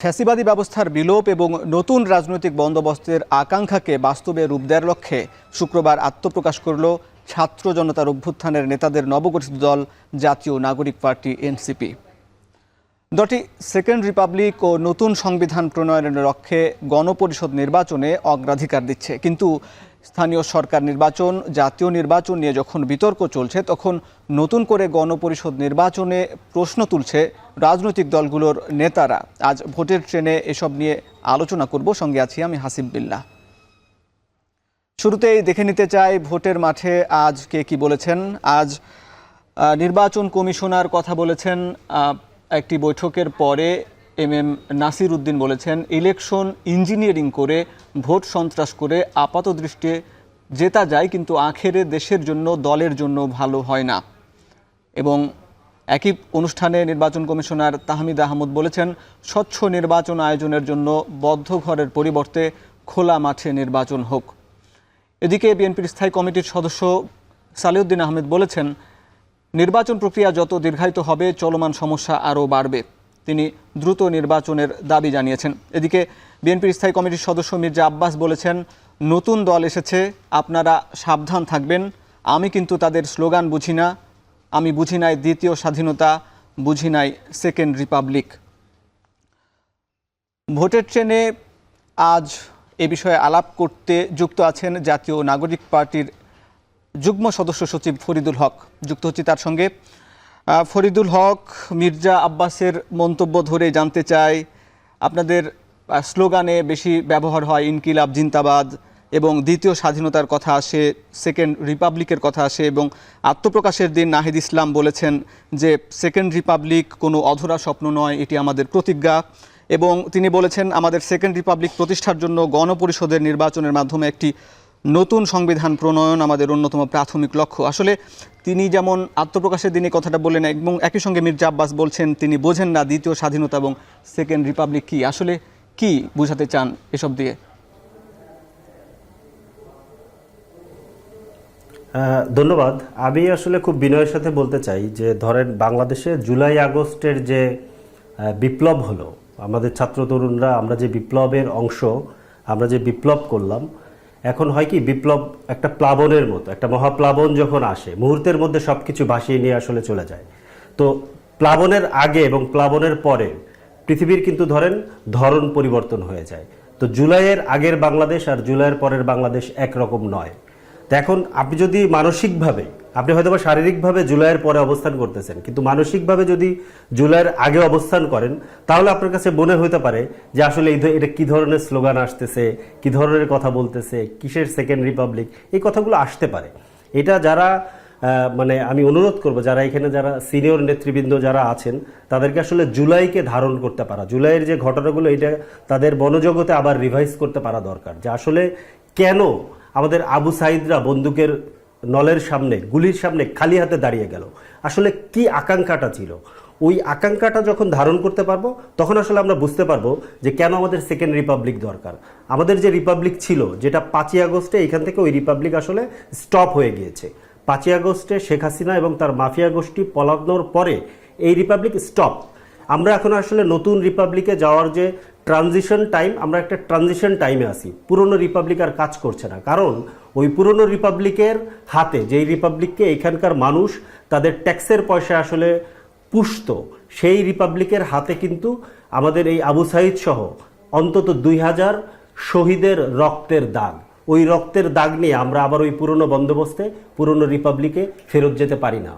ফ্যাসিবাদী ব্যবস্থার বিলোপ এবং নতুন রাজনৈতিক বন্দোবস্তের আকাঙ্ক্ষাকে বাস্তবে রূপ দেওয়ার লক্ষ্যে শুক্রবার আত্মপ্রকাশ করল ছাত্র জনতার অভ্যুত্থানের নেতাদের নবগঠিত দল জাতীয় নাগরিক পার্টি, এনসিপি। দলটি সেকেন্ড রিপাবলিক ও নতুন সংবিধান প্রণয়নের লক্ষ্যে গণপরিষদ নির্বাচনে অগ্রাধিকার দিচ্ছে। কিন্তু স্থানীয় সরকার নির্বাচন, জাতীয় নির্বাচন নিয়ে যখন বিতর্ক চলছে, তখন নতুন করে গণপরিষদ নির্বাচনে প্রশ্ন তুলছে রাজনৈতিক দলগুলোর নেতারা। আজ ভোটের ট্রেনে এসব নিয়ে আলোচনা করব। সঙ্গে আছি আমি হাসিব বিল্লাহ শুরুতেই দেখে নিতে চাই ভোটের মাঠে আজ কে কি বলেছেন। আজ নির্বাচন কমিশনার কথা বলেছেন একটি বৈঠকের পরে এম এম নাসির উদ্দিন বলেছেন, ইলেকশন ইঞ্জিনিয়ারিং করে ভোট সন্ত্রাস করে আপাত দৃষ্টিতে জেতা যায়, কিন্তু আখেরে দেশের জন্য, দলের জন্য ভালো হয় না। এবং একই অনুষ্ঠানে নির্বাচন কমিশনার তাহমিদ আহমদ বলেছেন, স্বচ্ছ নির্বাচন আয়োজনের জন্য বদ্ধ ঘরের পরিবর্তে খোলা মাঠে নির্বাচন হোক। এদিকে বিএনপির স্থায়ী কমিটির সদস্য সালিউদ্দিন আহমেদ বলেছেন নির্বাচন প্রক্রিয়া যত দীর্ঘায়িত হবে, চলমান সমস্যা আরও বাড়বে। তিনি দ্রুত নির্বাচনের দাবি জানিয়েছেন। এদিকে বিএনপির স্থায়ী কমিটির সদস্য মির্জা আব্বাস বলেছেন, নতুন দল এসেছে, আপনারা সাবধান থাকবেন। আমি কিন্তু তাদের স্লোগান বুঝি না। আমি বুঝি নাই দ্বিতীয় স্বাধীনতা, বুঝি নাই সেকেন্ড রিপাবলিক। ভোটের ট্রেনে আজ এ বিষয়ে আলাপ করতে যুক্ত আছেন জাতীয় নাগরিক পার্টির যুগ্ম সদস্য সচিব ফরিদুল হক। যুক্ত হচ্ছি তার সঙ্গে। ফরিদুল হক, মির্জা আব্বাসের মন্তব্য ধরে জানতে চাই। আপনাদের স্লোগানে বেশি ব্যবহার হয় ইনকিলাব, জিন্দাবাদ এবং দ্বিতীয় স্বাধীনতার কথা আসে, সেকেন্ড রিপাবলিকের কথা আসে এবং আত্মপ্রকাশের দিন নাহিদ ইসলাম বলেছেন যে সেকেন্ড রিপাবলিক কোনো অধরা স্বপ্ন নয়, এটি আমাদের প্রতিজ্ঞা। এবং তিনি বলেছেন, আমাদের সেকেন্ড রিপাবলিক প্রতিষ্ঠার জন্য গণপরিষদের নির্বাচনের মাধ্যমে একটি নতুন সংবিধান প্রণয়ন আমাদের অন্যতম প্রাথমিক লক্ষ্য। আসলে তিনি যেমন আত্মপ্রকাশের দিনে কথাটা বললেন এবং একই সঙ্গে মির্জা আব্বাস বলছেন, তিনি বোঝেন না দ্বিতীয় স্বাধীনতা এবং সেকেন্ড রিপাবলিক কি। আসলে কি বোঝাতে চান এসব দিয়ে? ধন্যবাদ। আমি আসলে খুব বিনয়ের সাথে বলতে চাই যে, ধরেন বাংলাদেশে জুলাই আগস্টের যে বিপ্লব হলো, আমাদের ছাত্র তরুণরা আমরা যে বিপ্লবের অংশ, আমরা যে বিপ্লব করলাম এখন হয় কি বিপ্লব একটা প্লাবনের মতো, একটা মহাপ্লাবন যখন আসে, মুহূর্তের মধ্যে সব কিছু ভাসিয়ে নিয়ে আসলে চলে যায়। তো প্লাবনের আগে এবং প্লাবনের পরে পৃথিবীর কিন্তু ধরেন ধরন পরিবর্তন হয়ে যায়। তো জুলাইয়ের আগের বাংলাদেশ আর জুলাইয়ের পরের বাংলাদেশ একরকম নয়। তো এখন আপনি যদি মানসিকভাবে আপনি হয়তো শারীরিকভাবে জুলাইয়ের পরে অবস্থান করতেছেন, কিন্তু মানসিকভাবে যদি জুলাইয়ের আগে অবস্থান করেন, তাহলে আপনার কাছে মনে হতে পারে যে আসলে এই এটা কি ধরনের স্লোগান আসতেছে, কি ধরনের কথা বলতেছে, কিসের সেকেন্ড রিপাবলিক, এই কথাগুলো আসতে পারে। এটা যারা মানে আমি অনুরোধ করব, যারা এখানে যারা সিনিয়র নেতৃবৃন্দ যারা আছেন, তাদেরকে আসলে জুলাইকে ধারণ করতে পারা। জুলাইয়ের যে ঘটনাগুলো, এটা তাদের বনজগতে আবার রিভাইজ করতে পারা দরকার। যে আসলে কেন আমাদের আবু সাইদরা বন্দুকের নলের সামনে, গুলির সামনে খালি হাতে দাঁড়িয়ে গেল। আসলে কি আকাঙ্ক্ষাটা ছিল? ওই আকাঙ্ক্ষাটা যখন ধারণ করতে পারব, তখন আসলে আমরা বুঝতে পারব যে কেন আমাদের সেকেন্ড রিপাবলিক দরকার। আমাদের যে রিপাবলিক ছিল, যেটা পাঁচই আগস্টে, এখান থেকে ওই রিপাবলিক আসলে স্টপ হয়ে গিয়েছে। পাঁচই আগস্টে শেখ হাসিনা এবং তার মাফিয়া গোষ্ঠী পলানোর পরে এই রিপাবলিক স্টপ আমরা এখন আসলে নতুন রিপাবলিকে যাওয়ার যে ট্রানজিশন টাইম আমরা একটা ট্রানজিশন টাইমে আছি। পুরনো রিপাবলিক আর কাজ করছে না। কারণ ওই পুরনো রিপাবলিকের হাতে যেই রিপাবলিককে এখানকার মানুষ তাদের ট্যাক্সের পয়সা আসলে পুষত সেই রিপাবলিকের হাতে কিন্তু আমাদের এই আবু সাইদ সহ অন্তত দুই হাজার শহীদের রক্তের দাগ। ওই রক্তের দাগ নিয়ে আমরা আবার ওই পুরনো বন্দোবস্তে পুরনো রিপাবলিকে ফেরত যেতে পারি না।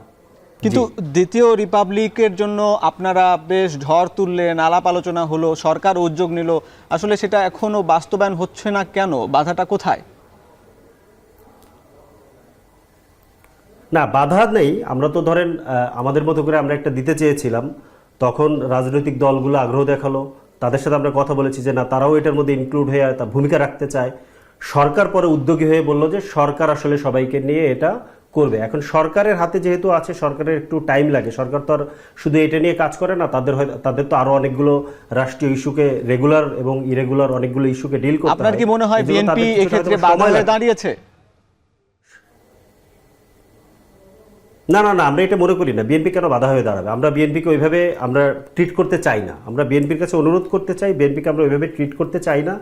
কিন্তু দ্বিতীয় রিপাবলিকের জন্য আপনারা বেশ ঝড় তুললেন আলাপ আলোচনা হলো সরকার উদ্যোগ নিল। আসলে সেটা এখনও বাস্তবায়ন হচ্ছে না কেন? বাধাটা কোথায়? না বাধা নেই। আমরা তো ধরেন আমাদের মতো করে আমরা একটা দিতে চেয়েছিলাম। তখন রাজনৈতিক দলগুলো আগ্রহ দেখাল। তাদের সাথে আমরা কথা বলেছি যে না তারাও এটার মধ্যে ইনক্লুড হয়ে তা ভূমিকা রাখতে চায়। সরকার পরে উদ্যোগী হয়ে বলল যে সরকার আসলে সবাইকে নিয়ে এটা করবে। এখন সরকারের হাতে যেহেতু আছে সরকারের একটু টাইম লাগে। সরকার তো আর শুধু এটা নিয়ে কাজ করে না তাদের হয়- তাদের তো আরও অনেকগুলো রাষ্ট্রীয় ইস্যুকে রেগুলার এবং ইরেগুলার অনেকগুলো ইস্যুকে ডিল করতে আপনার কি মনে হয় বিএনপি এক্ষেত্রে বাধা দাঁড়িয়েছে? না না না, আমরা এটা মনে করি না। বিএনপি কেন বাধা হয়ে দাঁড়াবে? আমরা বিএনপিকে ওইভাবে আমরা ট্রিট করতে চাই না। আমরা বিএনপির কাছে অনুরোধ করতে চাই বিএনপিকে আমরা ওইভাবে ট্রিট করতে চাই না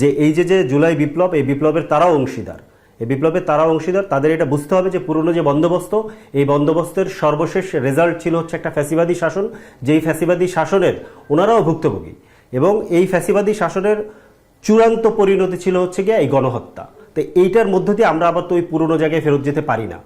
যে এই যে যে জুলাই বিপ্লব, এই বিপ্লবের তারাও অংশীদার। এই বিপ্লবের তারাও অংশীদার, তাদের এটা বুঝতে হবে যে পুরনো যে বন্দোবস্ত, এই বন্দোবস্তের সর্বশেষ রেজাল্ট ছিল হচ্ছে একটা ফ্যাসিবাদী শাসন, যেই ফ্যাসিবাদী শাসনের ওনারাও ভুক্তভোগী। এবং এই ফ্যাসিবাদী শাসনের চূড়ান্ত পরিণতি ছিল হচ্ছে গিয়ে এই গণহত্যা। তো এইটার মধ্য দিয়ে আমরা আবার তো ওই পুরনো জায়গায় ফেরত যেতে পারি না।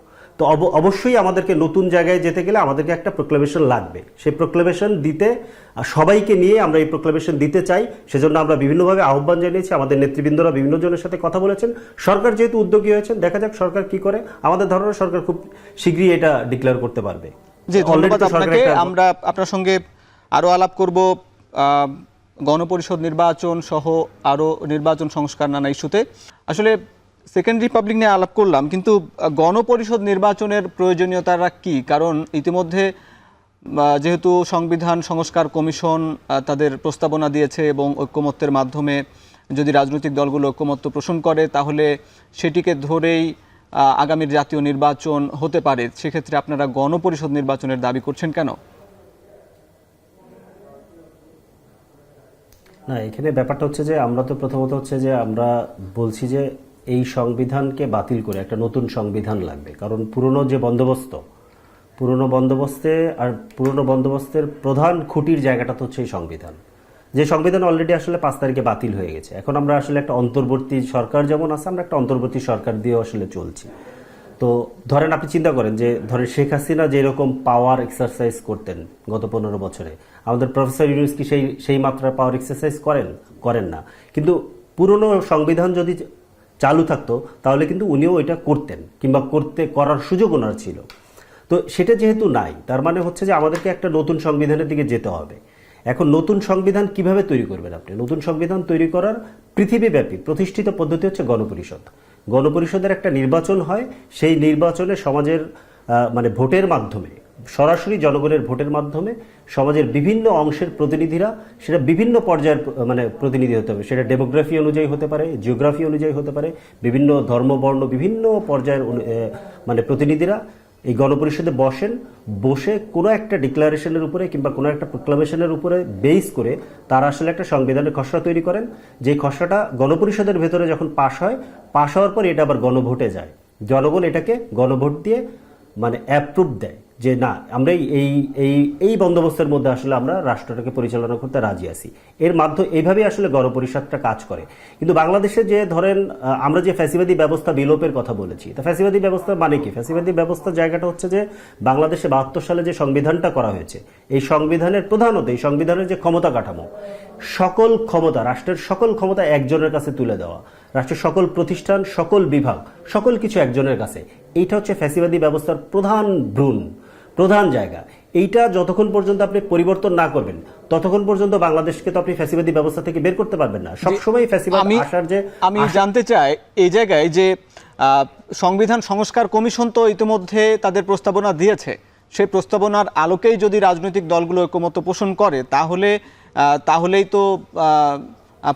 তো অব- অবশ্যই আমাদেরকে নতুন জায়গায় যেতে গেলে আমাদেরকে একটা প্রোক্লেমেশন লাগবে। সেই প্রোক্লেমেশন দিতে সবাইকে নিয়ে আমরা এই প্রোক্লেমেশন দিতে চাই। সেজন্য আমরা বিভিন্নভাবে আহ্বান জানিয়েছি আমাদের নেতৃবৃন্দরা বিভিন্ন জনের সাথে কথা বলেছেন। সরকার যেহেতু উদ্যোগী হয়েছেন দেখা যাক সরকার কি করে। আমাদের ধারণা সরকার খুব শীঘ্রই এটা ডিক্লেয়ার করতে পারবে। জি ধন্যবাদ আপনাকে। আমরা আপনার সঙ্গে আরও আলাপ করব। আহ, গণপরিষদ নির্বাচন সহ আরও নির্বাচন সংস্কার নানা ইস্যুতে। আসলে সেকেন্ড রিপাবলিক নিয়ে আলাপ করলাম, কিন্তু গণপরিষদ নির্বাচনের প্রয়োজনীয়তাটা কি? কারণ ইতিমধ্যে যেহেতু সংবিধান সংস্কার কমিশন তাদের প্রস্তাবনা দিয়েছে এবং ঐক্যমত্যের মাধ্যমে যদি রাজনৈতিক দলগুলো ঐক্যমত্য পোষণ করে, তাহলে সেটিকে ধরেই আগামীর জাতীয় নির্বাচন হতে পারে। সেক্ষেত্রে আপনারা গণপরিষদ নির্বাচনের দাবি করছেন কেন? না, এখানে ব্যাপারটা হচ্ছে যে, আমরা তো প্রথমত হচ্ছে যে, আমরা বলছি যে এই সংবিধানকে বাতিল করে একটা নতুন সংবিধান লাগবে। কারণ পুরনো যে বন্দোবস্ত, পুরনো বন্দোবস্তে আর পুরনো বন্দোবস্তের প্রধান খুঁটির জায়গাটা তো হচ্ছে এই সংবিধান। যে সংবিধান অলরেডি আসলে পাঁচ তারিখে বাতিল হয়ে গেছে। এখন আমরা আসলে একটা অন্তর্বর্তী সরকার যেমন আছে, আমরা একটা অন্তর্বর্তী সরকার দিয়েও আসলে চলছি। তো ধরেন আপনি চিন্তা করেন যে, ধরেন শেখ হাসিনা যেরকম পাওয়ার এক্সারসাইজ করতেন গত পনেরো বছরে, আমাদের প্রফেসর ইউনুস কি সেই সেই মাত্রার পাওয়ার এক্সারসাইজ করেন? করেন না। কিন্তু পুরনো সংবিধান যদি চালু থাকতো, তাহলে কিন্তু উনিও এটা করতেন কিংবা করতে, করার সুযোগ ওনার ছিল। তো সেটা যেহেতু নাই, তার মানে হচ্ছে যে আমাদেরকে একটা নতুন সংবিধানের দিকে যেতে হবে। এখন নতুন সংবিধান কীভাবে তৈরি করবেন আপনি? নতুন সংবিধান তৈরি করার পৃথিবীব্যাপী প্রতিষ্ঠিত পদ্ধতি হচ্ছে গণপরিষদ। গণপরিষদের একটা নির্বাচন হয়, সেই নির্বাচনে সমাজের মানে ভোটের মাধ্যমে সরাসরি জনগণের ভোটের মাধ্যমে সমাজের বিভিন্ন অংশের প্রতিনিধিরা সেটা বিভিন্ন পর্যায়ের মানে প্রতিনিধি হতে হবে। সেটা ডেমোগ্রাফি অনুযায়ী হতে পারে, জিওগ্রাফি অনুযায়ী হতে পারে, বিভিন্ন ধর্মবর্ণ বিভিন্ন পর্যায়ের মানে প্রতিনিধিরা এই গণপরিষদে বসেন, বসে কোনো একটা ডিক্লারেশনের উপরে কিংবা কোনো একটা প্রোক্লামেশনের উপরে বেস করে তারা আসলে একটা সংবিধানের খসড়া তৈরি করেন। যে খসড়াটা গণপরিষদের ভেতরে যখন পাশ হয়, পাশ হওয়ার পর এটা আবার গণভোটে যায়। জনগণ এটাকে গণভোট দিয়ে মানে অ্যাপ্রুভ দেয়। যে না আমরা এই- এই এই বন্দোবস্তের মধ্যে আসলে আমরা রাষ্ট্রটাকে পরিচালনা করতে রাজি আছি। এর মাধ্যমে এইভাবেই আসলে গণপরিষদটা কাজ করে। কিন্তু বাংলাদেশে যে ধরেন আমরা যে ফ্যাসিবাদী ব্যবস্থা বিলোপের কথা বলেছি, তা ফ্যাসিবাদী ব্যবস্থা মানে কি? ফ্যাসিবাদী ব্যবস্থার জায়গাটা হচ্ছে যে বাংলাদেশে বাহাত্তর সালে যে সংবিধানটা করা হয়েছে, এই সংবিধানের প্রধানত, এই সংবিধানের যে ক্ষমতা কাঠামো, সকল ক্ষমতা, রাষ্ট্রের সকল ক্ষমতা একজনের কাছে তুলে দেওয়া, রাষ্ট্রের সকল প্রতিষ্ঠান, সকল বিভাগ, সকল কিছু একজনের কাছে, এইটা হচ্ছে ফ্যাসিবাদী ব্যবস্থার প্রধান ভ্রূণ। প্রধান জায়গা। এইটা যতক্ষণ পর্যন্ত আপনি পরিবর্তন না করবেন ততক্ষণ পর্যন্ত বাংলাদেশকে তো আপনি ফ্যাসিবাদী ব্যবস্থা থেকে বের করতে পারবেন না। সবসময় ফ্যাসিবাদ আসার যে আমি জানতে চাই এই জায়গায় যে সংবিধান সংস্কার কমিশন তো ইতিমধ্যে তাদের প্রস্তাবনা দিয়েছে। সেই প্রস্তাবনার আলোকেই যদি রাজনৈতিক দলগুলো ঐক্যমত্য পোষণ করে তাহলে তাহলেই তো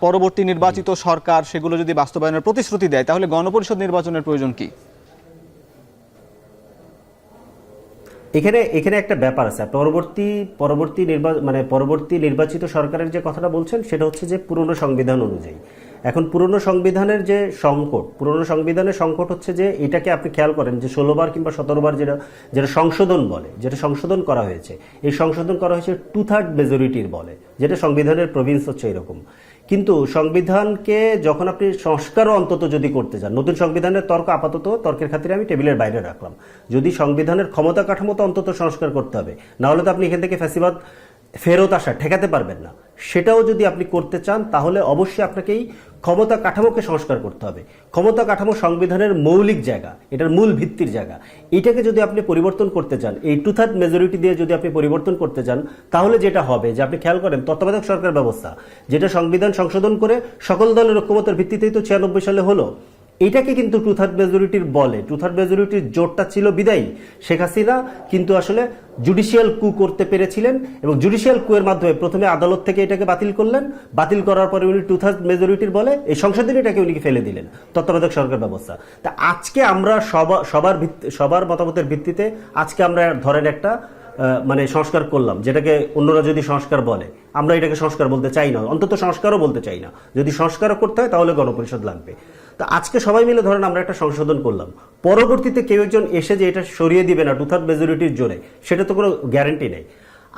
পরবর্তী নির্বাচিত সরকার সেগুলো যদি বাস্তবায়নের প্রতিশ্রুতি দেয় তাহলে গণপরিষদ নির্বাচনের প্রয়োজন কি? এখানে এখানে একটা ব্যাপার আছে। পরবর্তী পরবর্তী নির্বাচন মানে পরবর্তী নির্বাচিত সরকারের যে কথাটা বলছেন, সেটা হচ্ছে যে পুরনো সংবিধান অনুযায়ী। এখন পুরনো সংবিধানের যে সংকট, পুরনো সংবিধানের সংকট হচ্ছে যে এটাকে আপনি খেয়াল করেন যে ষোলোবার কিংবা সতেরোবার যেটা যেটা সংশোধন বলে, যেটা সংশোধন করা হয়েছে, এই সংশোধন করা হয়েছে টু থার্ড মেজরিটির বলে, যেটা সংবিধানের প্রভিন্স হচ্ছে এরকম। কিন্তু সংবিধানকে যখন আপনি সংস্কারও অন্তত যদি করতে চান, নতুন সংবিধানের তর্ক আপাতত তর্কের খাতিরে আমি টেবিলের বাইরে রাখলাম। যদি সংবিধানের ক্ষমতা কাঠামো তো অন্তত সংস্কার করতে হবে, নাহলে তো আপনি এখান থেকে ফ্যাসিবাদ ফেরত আসা ঠেকাতে পারবেন না। সেটাও যদি আপনি করতে চান, তাহলে অবশ্যই আপনাকে এই ক্ষমতা কাঠামোকে সংস্কার করতে হবে। ক্ষমতা কাঠামো সংবিধানের মৌলিক জায়গা, এটার মূল ভিত্তির জায়গা। এটাকে যদি আপনি পরিবর্তন করতে চান, এই টু থার্ড মেজরিটি দিয়ে যদি আপনি পরিবর্তন করতে চান, তাহলে যেটা হবে, যে আপনি খেয়াল করেন, তত্ত্বাবধায়ক সরকার ব্যবস্থা, যেটা সংবিধান সংশোধন করে সকল দলের ঐক্যমতের ভিত্তিতেই তো ছিয়ানব্বই সালে হলো। এইটাকে কিন্তু টু থার্ড মেজরিটির বলে। টু থার্ড মেজরিটির জোরটা ছিল বিদায়ী। শেখ হাসিনা কিন্তু আসলে জুডিশিয়াল কু করতে পেরেছিলেন এবং জুডিশিয়াল কু এর মাধ্যমে প্রথমে আদালত থেকে এটাকে বাতিল করলেন। বাতিল করার পরে উনি টু থার্ড মেজরিটির বলে এই সংসদের এটাকে উনি ফেলে দিলেন। তত্ত্বাবধায়ক সরকার ব্যবস্থা। তা আজকে আমরা সবা- সবার সবার মতামতের ভিত্তিতে আজকে আমরা ধরেন একটা মানে সংস্কার করলাম, যেটাকে অন্যরা যদি সংস্কার বলে। আমরা এটাকে সংস্কার বলতে চাই না, অন্তত সংস্কারও বলতে চাই না। যদি সংস্কারও করতে হয় তাহলে গণপরিষদ লাগবে। তো আজকে সবাই মিলে ধরেন আমরা একটা সংশোধন করলাম। পরবর্তীতে কেউ একজন এসে যে এটা সরিয়ে দিবে না টু থার্ড মেজরিটির জোরে, সেটা তো কোনো গ্যারেন্টি নেই।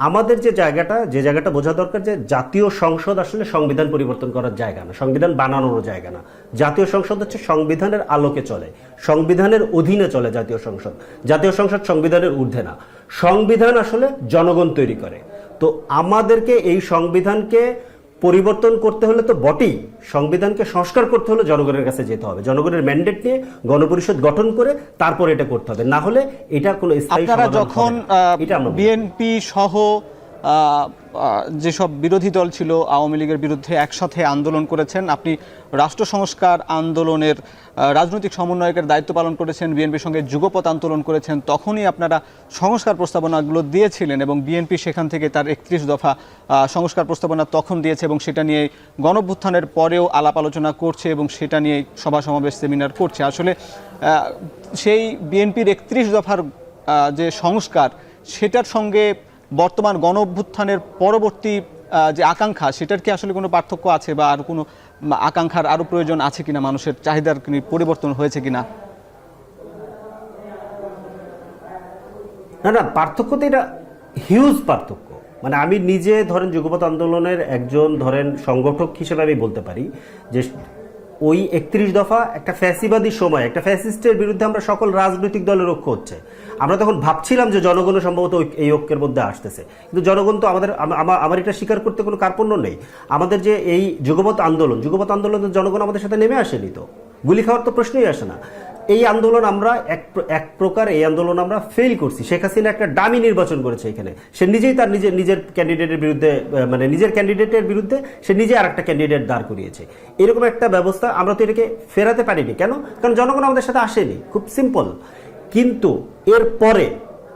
আমাদের যে জায়গাটা যে জায়গাটা বোঝা দরকার যে জাতীয় সংসদ আসলে সংবিধান পরিবর্তন করার জায়গা না, সংবিধান বানানোর জায়গা না। জাতীয় সংসদ হচ্ছে সংবিধানের আলোকে চলে, সংবিধানের অধীনে চলে জাতীয় সংসদ। জাতীয় সংসদ সংবিধানের ঊর্ধ্বে না। সংবিধান আসলে জনগণ তৈরি করে। তো আমাদেরকে এই সংবিধানকে পরিবর্তন করতে হলে তো বটেই। সংবিধানকে সংস্কার করতে হলে জনগণের কাছে যেতে হবে। জনগণের ম্যান্ডেট নিয়ে গণপরিষদ গঠন করে তারপর এটা করতে হবে। না হলে এটা কোনো স্থায়ী আপনারা যখন বিএনপি সহ যেসব বিরোধী দল ছিল আওয়ামী লীগের বিরুদ্ধে একসাথে আন্দোলন করেছেন, আপনি রাষ্ট্র সংস্কার আন্দোলনের রাজনৈতিক সমন্বয়কের দায়িত্ব পালন করেছেন, বিএনপির সঙ্গে যুগপথ আন্দোলন করেছেন, তখনই আপনারা সংস্কার প্রস্তাবনাগুলো দিয়েছিলেন এবং বিএনপি সেখান থেকে তার একত্রিশ দফা সংস্কার প্রস্তাবনা তখন দিয়েছে এবং সেটা নিয়ে গণভ্যুত্থানের পরেও আলাপ আলোচনা করছে এবং সেটা নিয়ে সভা সমাবেশ সেমিনার করছে। আসলে সেই বিএনপির একত্রিশ দফার যে সংস্কার, সেটার সঙ্গে বর্তমান গণ অভ্যুত্থানের পরবর্তী যে আকাঙ্ক্ষা, সেটার কি আসলে কোনো পার্থক্য আছে বা আর কোনো আকাঙ্ক্ষার আরও প্রয়োজন আছে কিনা মানুষের চাহিদার পরিবর্তন হয়েছে কিনা? না না, পার্থক্য তো এটা হিউজ পার্থক্য। মানে আমি নিজে ধরেন যুগপথ আন্দোলনের একজন ধরেন সংগঠক হিসেবে আমি বলতে পারি যে ওই একত্রিশ দফা একটা ফ্যাসিবাদী সময়, একটা ফ্যাসিস্টের বিরুদ্ধে আমরা সকল রাজনৈতিক দলের ঐক্য হচ্ছে। আমরা তখন ভাবছিলাম যে জনগণও সম্ভবত এই ঐক্যের মধ্যে আসতেছে। কিন্তু জনগণ তো আমাদের আমার এটা স্বীকার করতে কোনো কার্পণ্য নেই। আমাদের যে এই যুগপথ আন্দোলন যুগপথ আন্দোলন জনগণ আমাদের সাথে নেমে আসেনি তো। গুলি খাওয়ার তো প্রশ্নই আসে না। এই আন্দোলন আমরা এক এক প্রকার এই আন্দোলন আমরা ফেল করছি। শেখ হাসিনা একটা দামি নির্বাচন করেছে এখানে। সে নিজেই তার নিজের নিজের ক্যান্ডিডেটের বিরুদ্ধে মানে নিজের ক্যান্ডিডেটের বিরুদ্ধে সে নিজে আর একটা ক্যান্ডিডেট দাঁড় করিয়েছে। এরকম একটা ব্যবস্থা আমরা তো এটাকে ফেরাতে পারিনি। কেন? কারণ জনগণ আমাদের সাথে আসেনি। খুব সিম্পল কিন্তু এর পরে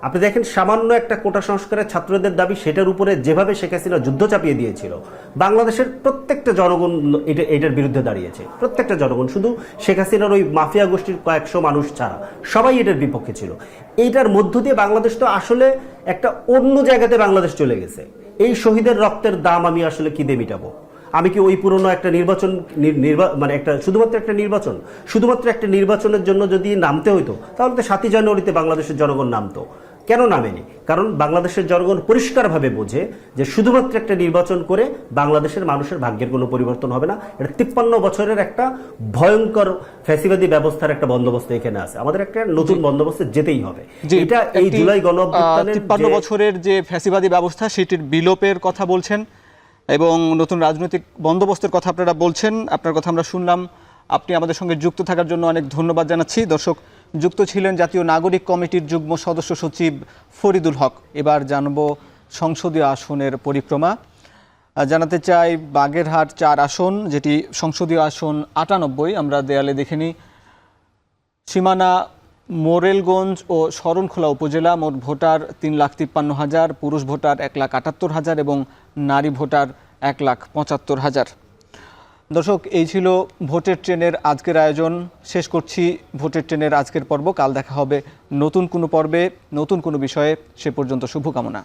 আপনি দেখেন, সামান্য একটা কোটা সংস্কারের ছাত্রদের দাবি সেটার উপরে যেভাবে শেখ হাসিনা যুদ্ধ চাপিয়ে দিয়েছিল, বাংলাদেশের প্রত্যেকটা জনগণ এটা, এটার বিরুদ্ধে দাঁড়িয়েছে। প্রত্যেকটা জনগণ, শুধু শেখ হাসিনার ওই মাফিয়া গোষ্ঠীর কয়েকশো মানুষ ছাড়া, সবাই এটার বিপক্ষে ছিল। এইটার মধ্য দিয়ে বাংলাদেশ তো আসলে একটা অন্য জায়গাতে বাংলাদেশ চলে গেছে। এই শহীদের রক্তের দাম আমি আসলে কি দিয়ে মিটাবো? আমি কি ওই পুরনো একটা নির্বাচন নির্বা- মানে একটা শুধুমাত্র একটা নির্বাচন? শুধুমাত্র একটা নির্বাচনের জন্য যদি নামতে হইতো, তাহলে তো সাতই জানুয়ারিতে বাংলাদেশের জনগণ নামতো। কেন নামেনি? কারণ বাংলাদেশের জনগণ পরিষ্কারভাবে বোঝে যে শুধুমাত্র একটা নির্বাচন করে বাংলাদেশের মানুষের ভাগ্যের কোনো পরিবর্তন হবে না। এটা তিপ্পান্ন বছরের একটা ভয়ঙ্কর ফ্যাসিবাদী ব্যবস্থার একটা বন্দোবস্ত এখানে আছে। আমাদের একটা নতুন বন্দোবস্তে যেতেই হবে। এটা এই জুলাই গণ তিপ্পান্ন বছরের যে ফ্যাসিবাদী ব্যবস্থা সেটির বিলোপের কথা বলছেন এবং নতুন রাজনৈতিক বন্দোবস্তের কথা আপনারা বলছেন। আপনার কথা আমরা শুনলাম। আপনি আমাদের সঙ্গে যুক্ত থাকার জন্য অনেক ধন্যবাদ জানাচ্ছি। দর্শক যুক্ত ছিলেন জাতীয় নাগরিক কমিটির যুগ্ম সদস্য সচিব ফরিদুল হক। এবার জানব সংসদীয় আসনের পরিক্রমা। জানাতে চাই বাগেরহাট চার আসন, যেটি সংসদীয় আসন আটানব্বই, আমরা দেয়ালে দেখে নিই। সীমানা, মোরেলগঞ্জ ও শরণখোলা উপজেলা মোট ভোটার তিন লাখ তিপ্পান্ন হাজার, পুরুষ ভোটার এক লাখ আটাত্তর হাজার এবং নারী ভোটার এক লাখ পঁচাত্তর হাজার। দর্শক, এই ছিল ভোটের ট্রেনের আজকের আয়োজন। শেষ করছি ভোটের ট্রেনের আজকের পর্ব। কাল দেখা হবে নতুন কোনো পর্বে, নতুন কোনো বিষয়ে। সে পর্যন্ত শুভকামনা।